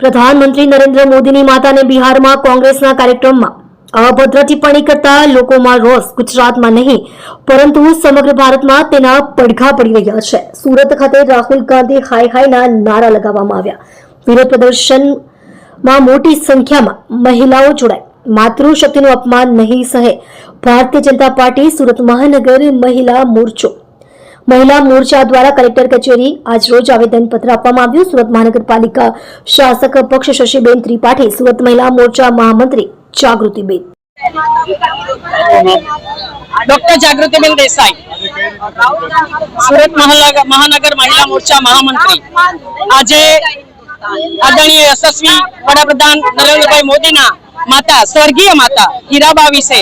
પ્રધાનમંત્રી નરેન્દ્ર મોદીની માતાને બિહારમાં કોંગ્રેસના કાર્યક્રમમાં અભદ્ર ટિપ્પણી કરતા લોકોમાં રોષ ગુજરાતમાં નહીં, પરંતુ સમગ્ર ભારતમાં તેના પડઘા પડી રહ્યા છે. સુરત ખાતે રાહુલ ગાંધી હાય હાયના નારા લગાવવામાં આવ્યા. વિરોધ પ્રદર્શનમાં મોટી સંખ્યામાં મહિલાઓ જોડાઈ. માતૃશક્તિનું અપમાન નહીં સહે. ભારતીય જનતા પાર્ટી સુરત મહાનગર મહિલા મોરચો મહિલા મોરચા દ્વારા કલેક્ટર કચેરી આજરોજ આવેદનપત્ર આપવામાં આવ્યું. સુરત મહાનગરપાલિકા શાસક પક્ષ શશીબેન ત્રિપાઠી, સુરત મહિલા મોરચા મહામંત્રી જાગૃતિબેન. ડોક્ટર જાગૃતિબેન દેસાઈ, સુરત મહાનગર મહિલા મોરચા મહામંત્રી. આજે આદરણીય યશસ્વી વડાપ્રધાન નરેન્દ્રભાઈ મોદીના માતા, સ્વર્ગીય માતા હીરાબા વિશે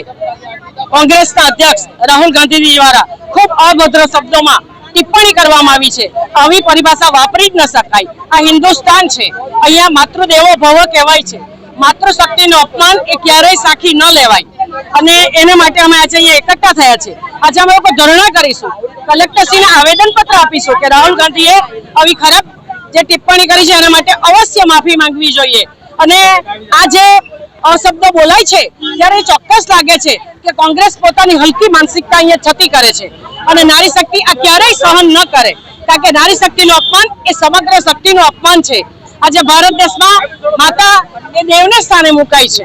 કોંગ્રેસના અધ્યક્ષ રાહુલ ગાંધીજી દ્વારા ખૂબ અભદ્ર શબ્દોમાં ટિપ્પણી કરવામાં આવી છે. આવી પરિભાષા વાપરી જ ન શકાય. આ હિન્દુસ્તાન છે. અહીંયા માતૃદેવો ભવ કહેવાય છે. માતૃશક્તિનું અપમાન એ ક્યારેય સાખી ન લેવાય. અને એના માટે અમે આજે અહીંયા એકઠા થયા છે. આજે અમે લોકો ધરણા કરીશું. કલેક્ટરશ્રીને આવેદનપત્ર આપીશું કે રાહુલ ગાંધીએ આવી ખરાબ જે ટિપ્પણી કરી છે એના માટે અવશ્ય માફી માંગવી જોઈએ. અને આ જે અશબ્દો બોલાય છે, ત્યારે ચોક્કસ લાગે છે કે કોંગ્રેસ પોતાની હલકી માનસિકતા અહીંયા છતી કરે છે. અને નારી શક્તિ આ ક્યારેય સહન ન કરે. કારણ કે નારી શક્તિનું અપમાન એ સમગ્ર શક્તિનું અપમાન છે. આજે ભારત દેશમાં માતા એ દેવને સ્થાને મુકાઈ છે.